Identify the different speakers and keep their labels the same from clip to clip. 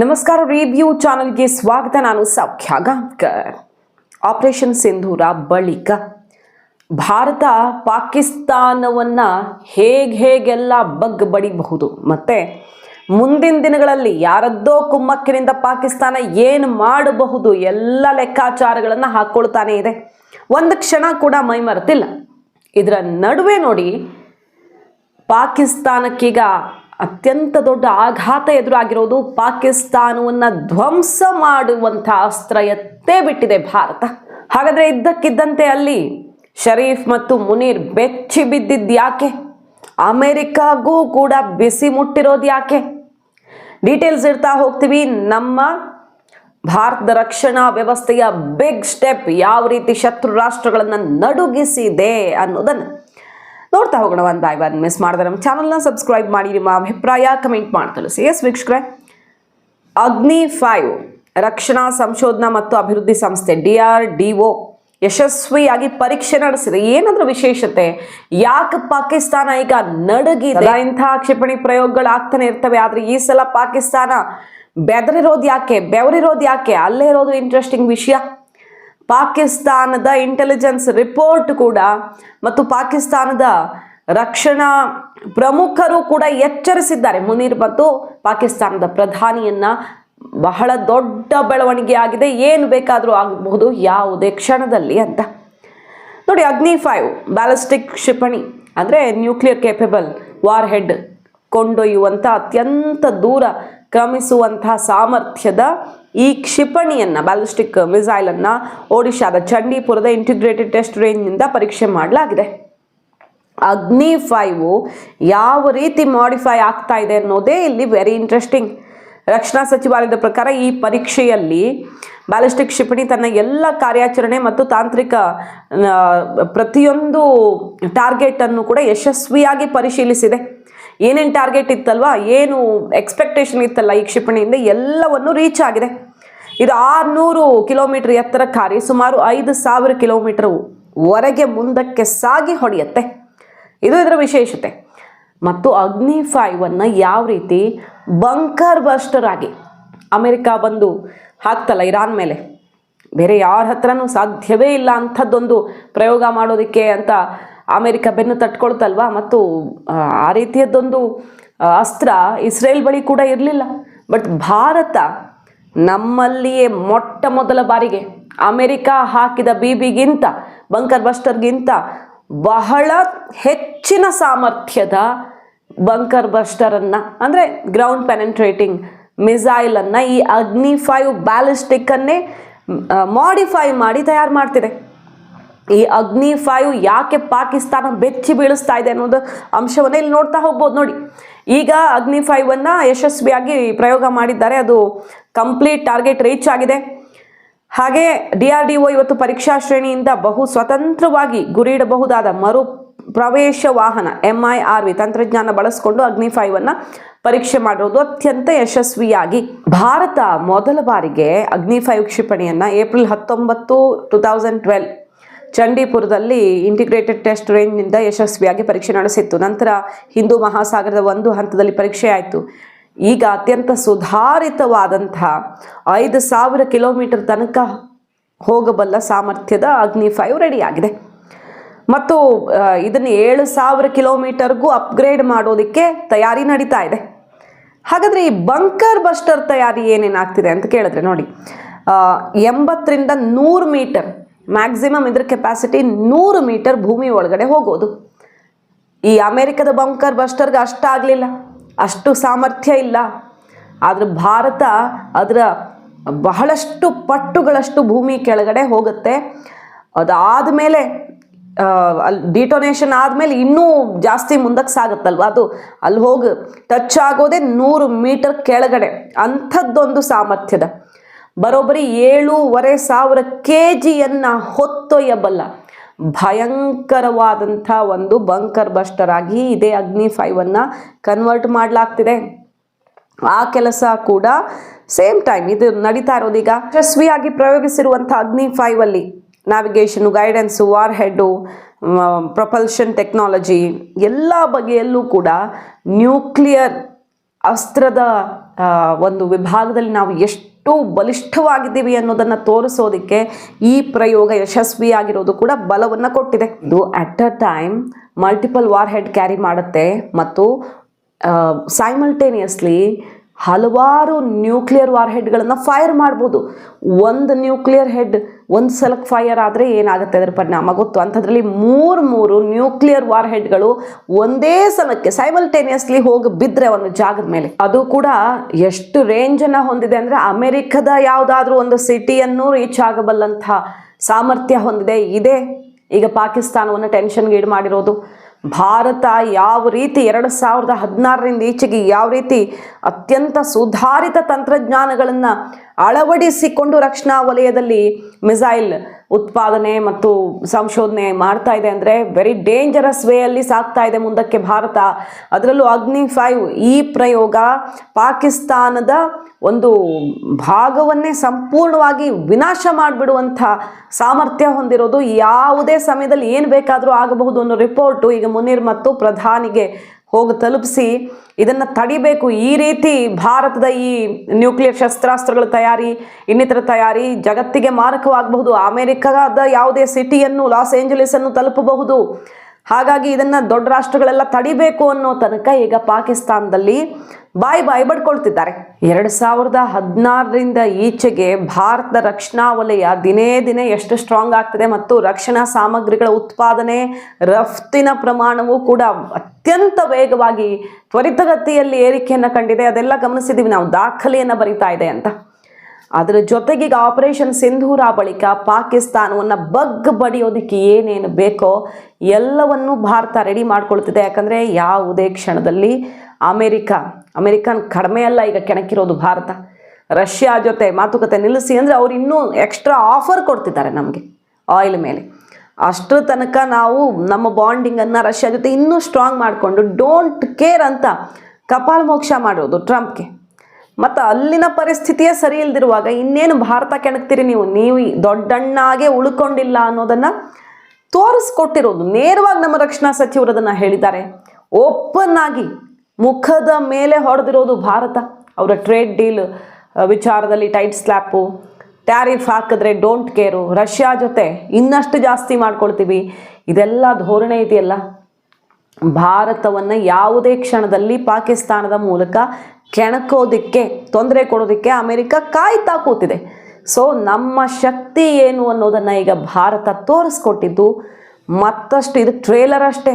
Speaker 1: ನಮಸ್ಕಾರ ರಿವ್ಯೂ ಚಾನಲ್ಗೆ ಸ್ವಾಗತ. ನಾನು ಸೌಖ್ಯ ಗಾಂವ್ಕರ್ ಆಪರೇಷನ್ ಸಿಂಧೂರ ಬಳಿಕ ಭಾರತ ಪಾಕಿಸ್ತಾನವನ್ನ ಹೇಗೆ ಹೇಗೆಲ್ಲ ಬಗ್ ಬಡಿಬಹುದು ಮತ್ತೆ ಮುಂದಿನ ದಿನಗಳಲ್ಲಿ ಯಾರದ್ದೋ ಕುಮ್ಮಕ್ಕಿನಿಂದ ಪಾಕಿಸ್ತಾನ ಏನು ಮಾಡಬಹುದು ಎಲ್ಲ ಲೆಕ್ಕಾಚಾರಗಳನ್ನು ಹಾಕ್ಕೊಳ್ತಾನೆ ಇದೆ. ಒಂದು ಕ್ಷಣ ಕೂಡ ಮೈ ಮರೆತಿಲ್ಲ. ಇದರ ನಡುವೆ ನೋಡಿ ಪಾಕಿಸ್ತಾನಕ್ಕೀಗ ಅತ್ಯಂತ ದೊಡ್ಡ ಆಘಾತ ಎದುರಾಗಿರೋದು ಪಾಕಿಸ್ತಾನವನ್ನು ಧ್ವಂಸ ಮಾಡುವಂಥ ಅಸ್ತ್ರ ಎತ್ತೇ ಬಿಟ್ಟಿದೆ ಭಾರತ. ಹಾಗಾದರೆ ಇದ್ದಕ್ಕಿದ್ದಂತೆ ಅಲ್ಲಿ ಶರೀಫ್ ಮತ್ತು ಮುನೀರ್ ಬೆಚ್ಚಿ ಬಿದ್ದಿದ್ದು ಯಾಕೆ? ಅಮೆರಿಕಾಗೂ ಕೂಡ ಬಿಸಿ ಮುಟ್ಟಿರೋದು ಯಾಕೆ? ಡೀಟೇಲ್ಸ್ ಇರ್ತಾ ಹೋಗ್ತೀವಿ. ನಮ್ಮ ಭಾರತದ ರಕ್ಷಣಾ ವ್ಯವಸ್ಥೆಯ ಬಿಗ್ ಸ್ಟೆಪ್ ಯಾವ ರೀತಿ ಶತ್ರು ರಾಷ್ಟ್ರಗಳನ್ನು ನಡುಗಿಸಿದೆ ಅನ್ನೋದನ್ನು. ನೋಡ್ತಾ ಹೋಗೋಣ ಒಂದು ಬೈ ಒನ್ ಮಿಸ್ ಮಾಡಿದ್ರೆ ನಮ್ಮ ಚಾನಲ್ನ ಸಬ್ಸ್ಕ್ರೈಬ್ ಮಾಡಿ, ನಿಮ್ಮ ಅಭಿಪ್ರಾಯ ಕಮೆಂಟ್ ಮಾಡಿ ತಿಳಿಸಿ ಎಸ್ ವೀಕ್ಷಕರೇ, ಅಗ್ನಿ ಫೈವ್ ರಕ್ಷಣಾ ಸಂಶೋಧನಾ ಮತ್ತು ಅಭಿವೃದ್ಧಿ ಸಂಸ್ಥೆ ಡಿ ಆರ್ ಡಿ ಒ ಯಶಸ್ವಿಯಾಗಿ ಪರೀಕ್ಷೆ ನಡೆಸಿದೆ. ಏನಾದ್ರೂ ವಿಶೇಷತೆ? ಯಾಕೆ ಪಾಕಿಸ್ತಾನ ಈಗ ನಡಗಿದೆ? ಇಂಥ ಕ್ಷಿಪಣಿ ಪ್ರಯೋಗಗಳು ಆಗ್ತಾನೆ ಇರ್ತವೆ. ಆದ್ರೆ ಈ ಸಲ ಪಾಕಿಸ್ತಾನ ಬೆದರಿರೋದು ಯಾಕೆ? ಬೆವರಿರೋದು ಯಾಕೆ? ಅಲ್ಲೇ ಇರೋದು ಇಂಟ್ರೆಸ್ಟಿಂಗ್ ವಿಷಯ. ಪಾಕಿಸ್ತಾನದ ಇಂಟೆಲಿಜೆನ್ಸ್ ರಿಪೋರ್ಟ್ ಕೂಡ ಮತ್ತು ಪಾಕಿಸ್ತಾನದ ರಕ್ಷಣಾ ಪ್ರಮುಖರು ಕೂಡ ಎಚ್ಚರಿಸಿದ್ದಾರೆ. ಮುನೀರ್ ಮತ್ತು ಪಾಕಿಸ್ತಾನದ ಪ್ರಧಾನಿಯನ್ನ ಬಹಳ ದೊಡ್ಡ ಬೆಳವಣಿಗೆ ಆಗಿದೆ. ಏನು ಬೇಕಾದರೂ ಆಗಬಹುದು ಯಾವುದೇ ಕ್ಷಣದಲ್ಲಿ ಅಂತ. ನೋಡಿ, ಅಗ್ನಿ ಫೈವ್ ಬ್ಯಾಲಿಸ್ಟಿಕ್ ಕ್ಷಿಪಣಿ ಅಂದರೆ ನ್ಯೂಕ್ಲಿಯರ್ ಕೇಪಬಲ್ ವಾರ್ ಹೆಡ್ ಕೊಂಡೊಯ್ಯುವಂಥ ಅತ್ಯಂತ ದೂರ ಕ್ರಮಿಸುವಂತಹ ಸಾಮರ್ಥ್ಯದ ಈ ಕ್ಷಿಪಣಿಯನ್ನು ಬ್ಯಾಲಿಸ್ಟಿಕ್ ಮಿಸೈಲನ್ನು ಒಡಿಶಾದ ಚಂಡೀಪುರದ ಇಂಟಿಗ್ರೇಟೆಡ್ ಟೆಸ್ಟ್ ರೇಂಜ್ನಿಂದ ಪರೀಕ್ಷೆ ಮಾಡಲಾಗಿದೆ. ಅಗ್ನಿ ಫೈವು ಯಾವ ರೀತಿ ಮಾಡಿಫೈ ಆಗ್ತಾ ಇದೆ ಅನ್ನೋದೇ ಇಲ್ಲಿ ವೆರಿ ಇಂಟ್ರೆಸ್ಟಿಂಗ್ ರಕ್ಷಣಾ ಸಚಿವಾಲಯದ ಪ್ರಕಾರ ಈ ಪರೀಕ್ಷೆಯಲ್ಲಿ ಬ್ಯಾಲಿಸ್ಟಿಕ್ ಕ್ಷಿಪಣಿ ತನ್ನ ಎಲ್ಲ ಕಾರ್ಯಾಚರಣೆ ಮತ್ತು ತಾಂತ್ರಿಕ ಪ್ರತಿಯೊಂದು ಟಾರ್ಗೆಟ್ ಅನ್ನು ಕೂಡ ಯಶಸ್ವಿಯಾಗಿ ಪರಿಶೀಲಿಸಿದೆ. ಏನೇನು ಟಾರ್ಗೆಟ್ ಇತ್ತಲ್ವಾ? ಏನು ಎಕ್ಸ್ಪೆಕ್ಟೇಷನ್ ಇತ್ತಲ್ಲ ಈ ಕ್ಷಿಪಣಿಯಿಂದ? ಎಲ್ಲವನ್ನು ರೀಚ್ ಆಗಿದೆ. ಇದು ಆರುನೂರು ಕಿಲೋಮೀಟರ್ ಎತ್ತರ ಕಾರಿ ಸುಮಾರು ಐದು ಸಾವಿರ ಕಿಲೋಮೀಟರ್ ವರೆಗೆ ಮುಂದಕ್ಕೆ ಸಾಗಿ ಹೊಡೆಯುತ್ತೆ. ಇದು ಇದರ ವಿಶೇಷತೆ. ಮತ್ತು ಅಗ್ನಿ ಫೈವನ್ನು ಯಾವ ರೀತಿ ಬಂಕರ್ ಬಸ್ಟರ್ ಆಗಿ ಅಮೆರಿಕ ಬಂದು ಹಾಕ್ತಲ್ಲ ಇರಾನ್ ಮೇಲೆ. ಬೇರೆ ಯಾರ ಹತ್ರನೂ ಸಾಧ್ಯವೇ ಇಲ್ಲ ಅಂಥದ್ದೊಂದು ಪ್ರಯೋಗ ಮಾಡೋದಕ್ಕೆ ಅಂತ ಅಮೆರಿಕ ಬೆನ್ನು ತಟ್ಕೊಳ್ತಲ್ವಾ? ಮತ್ತು ಆ, ಆ ರೀತಿಯದ್ದೊಂದು ಅಸ್ತ್ರ ಇಸ್ರೇಲ್ ಬಳಿ ಕೂಡ ಇರಲಿಲ್ಲ. ಬಟ್ ಭಾರತ ನಮ್ಮಲ್ಲಿಯೇ ಮೊಟ್ಟ ಮೊದಲ ಬಾರಿಗೆ ಅಮೆರಿಕ ಹಾಕಿದ ಬಿಬಿಗಿಂತ, ಬಂಕರ್ ಬಸ್ಟರ್ಗಿಂತ ಬಹಳ ಹೆಚ್ಚಿನ ಸಾಮರ್ಥ್ಯದ ಬಂಕರ್ ಬಸ್ಟರನ್ನು, ಅಂದರೆ ಗ್ರೌಂಡ್ ಪೆನೆಂಟ್ರೇಟಿಂಗ್ ಮಿಸೈಲನ್ನು ಈ ಅಗ್ನಿ ಫೈವ್ ಬ್ಯಾಲಿಸ್ಟಿಕ್ಕನ್ನೇ ಮಾಡಿಫೈ ಮಾಡಿ ತಯಾರು ಮಾಡ್ತಿದೆ. ಈ ಅಗ್ನಿ ಫೈವ್ ಯಾಕೆ ಪಾಕಿಸ್ತಾನ ಬೆಚ್ಚಿ ಬೀಳಿಸ್ತಾ ಇದೆ ಅನ್ನೋದು ಅಂಶವನ್ನು ಇಲ್ಲಿ ನೋಡ್ತಾ ಹೋಗ್ಬೋದು ನೋಡಿ. ಈಗ ಅಗ್ನಿ ಫೈವನ್ನು ಯಶಸ್ವಿಯಾಗಿ ಪ್ರಯೋಗ ಮಾಡಿದ್ದಾರೆ. ಅದು ಕಂಪ್ಲೀಟ್ ಟಾರ್ಗೆಟ್ ರೀಚ್ ಆಗಿದೆ. ಹಾಗೆ ಡಿ ಆರ್ ಡಿ ಒ ಇವತ್ತು ಪರೀಕ್ಷಾ ಶ್ರೇಣಿಯಿಂದ ಬಹು ಸ್ವತಂತ್ರವಾಗಿ ಗುರಿಯಿಡಬಹುದಾದ ಮರು ಪ್ರವೇಶ ವಾಹನ ಎಂ ಐ ಆರ್ ವಿ ತಂತ್ರಜ್ಞಾನ ಬಳಸಿಕೊಂಡು ಅಗ್ನಿ ಫೈವ್ ಅನ್ನ ಪರೀಕ್ಷೆ ಮಾಡಿರೋದು ಅತ್ಯಂತ ಯಶಸ್ವಿಯಾಗಿ. ಭಾರತ ಮೊದಲ ಬಾರಿಗೆ ಅಗ್ನಿ ಕ್ಷಿಪಣಿಯನ್ನು ಕ್ಷಿಪಣಿಯನ್ನ ಏಪ್ರಿಲ್ ಹತ್ತೊಂಬತ್ತು ಟೂ ತೌಸಂಡ್ ಟ್ವೆಲ್ ಚಂಡೀಪುರದಲ್ಲಿ ಇಂಟಿಗ್ರೇಟೆಡ್ ಟೆಸ್ಟ್ ರೇಂಜ್ನಿಂದ ಯಶಸ್ವಿಯಾಗಿ ಪರೀಕ್ಷೆ ನಡೆಸಿತ್ತು. ನಂತರ ಹಿಂದೂ ಮಹಾಸಾಗರದ ಒಂದು ಹಂತದಲ್ಲಿ ಪರೀಕ್ಷೆ ಆಯಿತು. ಈಗ ಅತ್ಯಂತ ಸುಧಾರಿತವಾದಂತಹ ಐದು ಸಾವಿರ ಕಿಲೋಮೀಟರ್ ತನಕ ಹೋಗಬಲ್ಲ ಸಾಮರ್ಥ್ಯದ ಅಗ್ನಿ ಫೈವ್ ರೆಡಿಯಾಗಿದೆ. ಮತ್ತು ಇದನ್ನು ಏಳು ಸಾವಿರ ಕಿಲೋಮೀಟರ್ಗೂ ಅಪ್ಗ್ರೇಡ್ ಮಾಡೋದಕ್ಕೆ ತಯಾರಿ ನಡೀತಾ ಇದೆ. ಹಾಗಾದರೆ ಈ ಬಂಕರ್ ಬಸ್ಟರ್ ತಯಾರಿ ಏನೇನಾಗ್ತಿದೆ ಅಂತ ಕೇಳಿದ್ರೆ ನೋಡಿ ಎಂಬತ್ತರಿಂದ ನೂರು ಮೀಟರ್, ಮ್ಯಾಕ್ಸಿಮಮ್ ಇದ್ರ ಕೆಪಾಸಿಟಿ ನೂರು ಮೀಟರ್ ಭೂಮಿ ಒಳಗಡೆ ಹೋಗೋದು. ಈ ಅಮೆರಿಕದ ಬಂಕರ್ ಬಸ್ಟರ್ಗೆ ಅಷ್ಟಾಗಲಿಲ್ಲ. ಅಷ್ಟು ಸಾಮರ್ಥ್ಯ ಇಲ್ಲ. ಆದರೆ ಭಾರತ ಅದರ ಬಹಳಷ್ಟು ಪಟ್ಟುಗಳಷ್ಟು ಭೂಮಿ ಕೆಳಗಡೆ ಹೋಗುತ್ತೆ. ಅದಾದಮೇಲೆ ಅಲ್ಲಿ ಡಿಟೊನೇಷನ್ ಆದಮೇಲೆ ಇನ್ನೂ ಜಾಸ್ತಿ ಮುಂದಕ್ಕೆ ಸಾಗುತ್ತಲ್ವ? ಅದು ಅಲ್ಲಿ ಹೋಗಿ ಟಚ್ ಆಗೋದೇ ನೂರು ಮೀಟರ್ ಕೆಳಗಡೆ. ಅಂಥದ್ದೊಂದು ಸಾಮರ್ಥ್ಯದ. ಬರೋಬ್ಬರಿ ಏಳೂವರೆ ಸಾವಿರ ಕೆ ಜಿಯನ್ನು ಹೊತ್ತೊಯ್ಯಬಲ್ಲ. ಭಯಂಕರವಾದಂಥ ಒಂದು ಬಂಕರ್ ಬಸ್ಟರ್ ಆಗಿ ಇದೇ ಅಗ್ನಿ ಫೈವನ್ನು ಕನ್ವರ್ಟ್ ಮಾಡಲಾಗ್ತಿದೆ. ಆ ಕೆಲಸ ಕೂಡ ಸೇಮ್ ಟೈಮ್ ಇದು ನಡೀತಾ ಇರೋದೀಗ. ಯಶಸ್ವಿಯಾಗಿ ಪ್ರಯೋಗಿಸಿರುವಂಥ ಅಗ್ನಿ ಫೈವ್ ಅಲ್ಲಿ navigation guidance warhead propulsion technology ಎಲ್ಲ ಬಗೆಯಲ್ಲೂ ಕೂಡ ನ್ಯೂಕ್ಲಿಯರ್ ಅಸ್ತ್ರದ ಒಂದು ವಿಭಾಗದಲ್ಲಿ ನಾವು ಎಷ್ಟು ಬಲಿಷ್ಠವಾಗಿದ್ದೀವಿ ಅನ್ನೋದನ್ನು ತೋರಿಸೋದಕ್ಕೆ ಈ ಪ್ರಯೋಗ ಯಶಸ್ವಿಯಾಗಿರೋದು ಕೂಡ ಬಲವನ್ನು ಕೊಟ್ಟಿದೆ. ಇದು at a time multiple warhead carry ಮಾಡುತ್ತೆ ಮತ್ತು ಸೈಮಲ್ಟೇನಿಯಸ್ಲಿ ಹಲವಾರು ನ್ಯೂಕ್ಲಿಯರ್ ವಾರ್ ಹೆಡ್ಗಳನ್ನು ಫೈರ್ ಮಾಡ್ಬೋದು. ಒಂದು ನ್ಯೂಕ್ಲಿಯರ್ ಹೆಡ್ ಒಂದು ಸಲಕ್ಕೆ ಫೈರ್ ಆದರೆ ಏನಾಗುತ್ತೆ ಅದರ ಪರಿಣಾಮ? ಗೊತ್ತು? ಅಂಥದ್ರಲ್ಲಿ ಮೂರು ಮೂರು ನ್ಯೂಕ್ಲಿಯರ್ ವಾರ್ ಹೆಡ್ಗಳು ಒಂದೇ ಸಲಕ್ಕೆ ಸೈಮಲ್ಟೇನಿಯಸ್ಲಿ ಹೋಗಿ ಬಿದ್ದರೆ ಒಂದು ಜಾಗದ ಮೇಲೆ. ಅದು ಕೂಡ ಎಷ್ಟು ರೇಂಜನ್ನು ಹೊಂದಿದೆ ಅಂದರೆ ಅಮೆರಿಕದ ಯಾವುದಾದ್ರೂ ಒಂದು ಸಿಟಿಯನ್ನು ರೀಚ್ ಆಗಬಲ್ಲಂಥ ಸಾಮರ್ಥ್ಯ ಹೊಂದಿದೆ. ಇದೆ ಈಗ ಪಾಕಿಸ್ತಾನವನ್ನು ಟೆನ್ಷನ್ಗೆ ಈಡು ಮಾಡಿರೋದು. ಭಾರತ ಯಾವ ರೀತಿ ಎರಡು ಸಾವಿರದ ಹದಿನಾರರಿಂದ ಈಚೆಗೆ ಯಾವ ರೀತಿ ಅತ್ಯಂತ ಸುಧಾರಿತ ತಂತ್ರಜ್ಞಾನಗಳನ್ನು ಅಳವಡಿಸಿಕೊಂಡು ರಕ್ಷಣಾ ವಲಯದಲ್ಲಿ ಮಿಸೈಲ್ ಉತ್ಪಾದನೆ ಮತ್ತು ಸಂಶೋಧನೆ ಮಾಡ್ತಾ ಇದೆ ಅಂದರೆ ವೆರಿ ಡೇಂಜರಸ್ ವೇಯಲ್ಲಿ ಸಾಕ್ತಾ ಇದೆ ಮುಂದಕ್ಕೆ ಭಾರತ. ಅದರಲ್ಲೂ ಅಗ್ನಿ ಫೈವ್ ಈ ಪ್ರಯೋಗ ಪಾಕಿಸ್ತಾನದ ಒಂದು ಭಾಗವನ್ನೇ ಸಂಪೂರ್ಣವಾಗಿ ವಿನಾಶ ಮಾಡಿಬಿಡುವಂಥ ಸಾಮರ್ಥ್ಯ ಹೊಂದಿರೋದು. ಯಾವುದೇ ಸಮಯದಲ್ಲಿ ಏನು ಬೇಕಾದರೂ ಆಗಬಹುದು ಅನ್ನೋ ರಿಪೋರ್ಟು ಈಗ ಮುನೀರ್ ಮತ್ತು ಪ್ರಧಾನಿಗೆ ಹೋಗಿ ತಲುಪಿಸಿ ಇದನ್ನು ತಡಿಬೇಕು. ಈ ರೀತಿ ಭಾರತದ ಈ ನ್ಯೂಕ್ಲಿಯರ್ ಶಸ್ತ್ರಾಸ್ತ್ರಗಳ ತಯಾರಿ, ಇನ್ನಿತರ ತಯಾರಿ ಜಗತ್ತಿಗೆ ಮಾರಕವಾಗಬಹುದು. ಅಮೆರಿಕದ ಯಾವುದೇ ಸಿಟಿಯನ್ನು, ಲಾಸ್ ಏಂಜಲೀಸನ್ನು ತಲುಪಬಹುದು. ಹಾಗಾಗಿ ಇದನ್ನು ದೊಡ್ಡ ರಾಷ್ಟ್ರಗಳೆಲ್ಲ ತಡಿಬೇಕು ಅನ್ನೋ ತನಕ ಈಗ ಪಾಕಿಸ್ತಾನದಲ್ಲಿ ಬಾಯಿ ಬಾಯಿ ಬಡ್ಕೊಳ್ತಿದ್ದಾರೆ. ಎರಡು ಸಾವಿರದ ಹದಿನಾರರಿಂದ ಈಚೆಗೆ ಭಾರತದ ರಕ್ಷಣಾ ವಲಯ ದಿನೇ ದಿನೇ ಎಷ್ಟು ಸ್ಟ್ರಾಂಗ್ ಆಗ್ತಿದೆ ಮತ್ತು ರಕ್ಷಣಾ ಸಾಮಗ್ರಿಗಳ ಉತ್ಪಾದನೆ ರಫ್ತಿನ ಪ್ರಮಾಣವು ಕೂಡ ಅತ್ಯಂತ ವೇಗವಾಗಿ ತ್ವರಿತಗತಿಯಲ್ಲಿ ಏರಿಕೆಯನ್ನು ಕಂಡಿದೆ. ಅದೆಲ್ಲ ಗಮನಿಸಿದ್ದೀವಿ ನಾವು ದಾಖಲೆಯನ್ನು ಬರಿತಾ ಇದೆ ಅಂತ. ಅದರ ಜೊತೆಗೆ ಈಗ ಆಪರೇಷನ್ ಸಿಂಧೂರ ಬಳಿಕ ಪಾಕಿಸ್ತಾನವನ್ನು ಬಗ್ ಬಡಿಯೋದಕ್ಕೆ ಏನೇನು ಬೇಕೋ ಎಲ್ಲವನ್ನೂ ಭಾರತ ರೆಡಿ ಮಾಡ್ಕೊಳ್ತಿದೆ. ಯಾಕಂದರೆ ಯಾವುದೇ ಕ್ಷಣದಲ್ಲಿ ಅಮೆರಿಕ, ಅಮೆರಿಕನ್ ಕಡಿಮೆ ಅಲ್ಲ ಈಗ ಕೆಣಕಿರೋದು ಭಾರತ. ರಷ್ಯಾ ಜೊತೆ ಮಾತುಕತೆ ನಿಲ್ಲಿಸಿ ಅಂದರೆ ಅವ್ರು ಇನ್ನೂ ಎಕ್ಸ್ಟ್ರಾ ಆಫರ್ ಕೊಡ್ತಿದ್ದಾರೆ ನಮಗೆ ಆಯಿಲ್ ಮೇಲೆ. ಅಷ್ಟರ ತನಕ ನಾವು ನಮ್ಮ ಬಾಂಡಿಂಗನ್ನು ರಷ್ಯಾ ಜೊತೆ ಇನ್ನೂ ಸ್ಟ್ರಾಂಗ್ ಮಾಡಿಕೊಂಡು ಡೋಂಟ್ ಕೇರ್ ಅಂತ ಕಪಾಲ್ ಮೋಕ್ಷ ಮಾಡೋದು ಟ್ರಂಪ್ಗೆ ಮತ್ತು ಅಲ್ಲಿನ ಪರಿಸ್ಥಿತಿಯೇ ಸರಿ ಇಲ್ದಿರುವಾಗ ಇನ್ನೇನು ಭಾರತ ಕೆಣಕ್ತೀರಿ ನೀವು? ನೀವು ದೊಡ್ಡಣ್ಣಾಗೆ ಉಳ್ಕೊಂಡಿಲ್ಲ ಅನ್ನೋದನ್ನು ತೋರಿಸ್ಕೊಟ್ಟಿರೋದು. ನೇರವಾಗಿ ನಮ್ಮ ರಕ್ಷಣಾ ಸಚಿವರು ಅದನ್ನು ಹೇಳಿದ್ದಾರೆ. ಓಪನ್ ಆಗಿ ಮುಖದ ಮೇಲೆ ಹೊಡೆದಿರೋದು ಭಾರತ. ಅವರ ಟ್ರೇಡ್ ಡೀಲ್ ವಿಚಾರದಲ್ಲಿ ಟೈಟ್ ಸ್ಲ್ಯಾಪು, ಟ್ಯಾರಿಫ್ ಹಾಕಿದ್ರೆ ಡೋಂಟ್ ಕೇರು. ರಷ್ಯಾ ಜೊತೆ ಇನ್ನಷ್ಟು ಜಾಸ್ತಿ ಮಾಡ್ಕೊಳ್ತೀವಿ. ಇದೆಲ್ಲ ಧೋರಣೆ ಇದೆಯಲ್ಲ? ಭಾರತವನ್ನು ಯಾವುದೇ ಕ್ಷಣದಲ್ಲಿ ಪಾಕಿಸ್ತಾನದ ಮೂಲಕ ಕೆಣಕೋದಿಕ್ಕೆ, ತೊಂದರೆ ಕೊಡೋದಕ್ಕೆ ಅಮೆರಿಕ ಕಾಯ್ತಾ ಕೂತಿದೆ. ಸೊ ನಮ್ಮ ಶಕ್ತಿ ಏನು ಅನ್ನೋದನ್ನು ಈಗ ಭಾರತ ತೋರಿಸ್ಕೊಟ್ಟಿದ್ದು, ಮತ್ತಷ್ಟು ಇದು ಟ್ರೇಲರ್ ಅಷ್ಟೇ.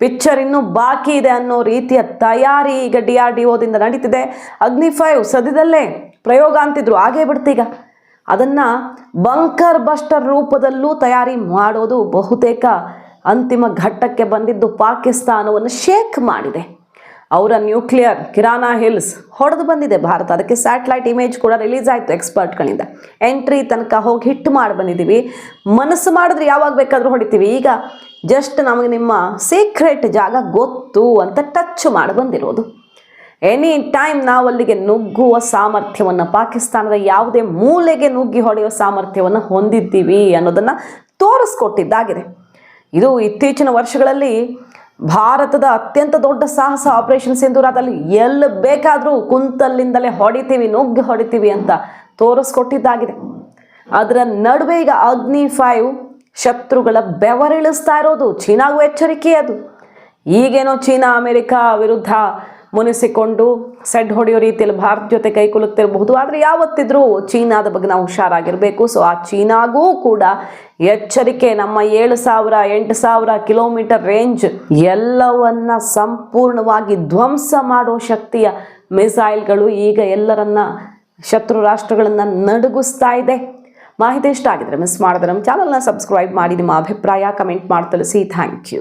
Speaker 1: ಪಿಕ್ಚರ್ ಇನ್ನೂ ಬಾಕಿ ಇದೆ ಅನ್ನೋ ರೀತಿಯ ತಯಾರಿ ಈಗ ಡಿ ಆರ್ ಡಿ ಓದಿಂದ ನಡೀತಿದೆ. ಅಗ್ನಿ ಫೈವ್ ಸದ್ಯದಲ್ಲೇ ಪ್ರಯೋಗ ಅಂತಿದ್ರು ಆಗೇ ಬಿಡ್ತೀಗ ಅದನ್ನು ಬಂಕರ್ ಬಸ್ಟರ್ ರೂಪದಲ್ಲೂ ತಯಾರಿ ಮಾಡೋದು ಬಹುತೇಕ ಅಂತಿಮ ಘಟ್ಟಕ್ಕೆ ಬಂದಿದ್ದು ಪಾಕಿಸ್ತಾನವನ್ನು ಶೇಕ್ ಮಾಡಿದೆ. ಅವರ ನ್ಯೂಕ್ಲಿಯರ್ ಕಿರಾನಾ ಹಿಲ್ಸ್ ಹೊಡೆದು ಬಂದಿದೆ ಭಾರತ. ಅದಕ್ಕೆ ಸ್ಯಾಟಲೈಟ್ ಇಮೇಜ್ ಕೂಡ ರಿಲೀಸ್ ಆಯಿತು ಎಕ್ಸ್ಪರ್ಟ್ಗಳಿಂದ. ಎಂಟ್ರಿ ತನಕ ಹೋಗಿ ಹಿಟ್ ಮಾಡಿ ಬಂದಿದ್ದೀವಿ. ಮನಸ್ಸು ಮಾಡಿದ್ರೆ ಯಾವಾಗ ಬೇಕಾದರೂ ಹೊಡಿತೀವಿ. ಈಗ ಜಸ್ಟ್ ನಮಗೆ ನಿಮ್ಮ ಸೀಕ್ರೆಟ್ ಜಾಗ ಗೊತ್ತು ಅಂತ ಟಚ್ ಮಾಡಿ ಬಂದಿರೋದು. ಎನಿ ಟೈಮ್ ನಾವು ಅಲ್ಲಿಗೆ ನುಗ್ಗುವ ಸಾಮರ್ಥ್ಯವನ್ನು, ಪಾಕಿಸ್ತಾನದ ಯಾವುದೇ ಮೂಲೆಗೆ ನುಗ್ಗಿ ಹೊಡೆಯುವ ಸಾಮರ್ಥ್ಯವನ್ನು ಹೊಂದಿದ್ದೀವಿ ಅನ್ನೋದನ್ನು ತೋರಿಸ್ಕೊಟ್ಟಿದ್ದಾಗಿದೆ. ಇದು ಇತ್ತೀಚಿನ ವರ್ಷಗಳಲ್ಲಿ ಭಾರತದ ಅತ್ಯಂತ ದೊಡ್ಡ ಸಾಹಸ ಆಪರೇಷನ್ ಸಿಂಧೂರದಲ್ಲಿ ಎಲ್ಲಿ ಬೇಕಾದರೂ ಕುಂತಲ್ಲಿಂದಲೇ ಹೊಡಿತೀವಿ, ನುಗ್ಗಿ ಹೊಡಿತೀವಿ ಅಂತ ತೋರಿಸ್ಕೊಟ್ಟಿದ್ದಾಗಿದೆ. ಅದರ ನಡುವೆ ಈಗ ಅಗ್ನಿ ಫೈವ್ ಶತ್ರುಗಳ ಬೆವರಿಳಿಸ್ತಾ ಇರೋದು, ಚೀನಾಗೂ ಎಚ್ಚರಿಕೆ ಅದು. ಈಗೇನೋ ಚೀನಾ, ಅಮೆರಿಕ ವಿರುದ್ಧ ಮುನಿಸಿಕೊಂಡು ಸೆಡ್ ಹೊಡೆಯೋ ರೀತಿಯಲ್ಲಿ ಭಾರತ ಜೊತೆ ಕೈ ಕುಲುಕ್ತಿರಬಹುದು ಆದರೆ ಯಾವತ್ತಿದ್ರೂ ಚೀನಾದ ಬಗ್ಗೆ ನಾವು ಹುಷಾರಾಗಿರಬೇಕು. ಸೊ ಆ ಚೀನಾಗೂ ಕೂಡ ಎಚ್ಚರಿಕೆ ನಮ್ಮ ಏಳು ಸಾವಿರ, ಎಂಟು ಸಾವಿರ ಕಿಲೋಮೀಟರ್ ರೇಂಜ್ ಎಲ್ಲವನ್ನ ಸಂಪೂರ್ಣವಾಗಿ ಧ್ವಂಸ ಮಾಡೋ ಶಕ್ತಿಯ ಮಿಸೈಲ್ಗಳು ಈಗ ಎಲ್ಲರನ್ನ ಶತ್ರು ರಾಷ್ಟ್ರಗಳನ್ನು ನಡುಗಿಸ್ತಾ ಇದೆ. ಮಾಹಿತಿ ಇಷ್ಟ ಆಗಿದ್ರೆ ಮಿಸ್ ಮಾಡಿದ್ರೆ ನಮ್ಮ ಚಾನಲ್ನ ಸಬ್ಸ್ಕ್ರೈಬ್ ಮಾಡಿ, ನಿಮ್ಮ ಅಭಿಪ್ರಾಯ ಕಮೆಂಟ್ ಮಾಡಿ ತಿಳಿಸಿ ಥ್ಯಾಂಕ್ ಯು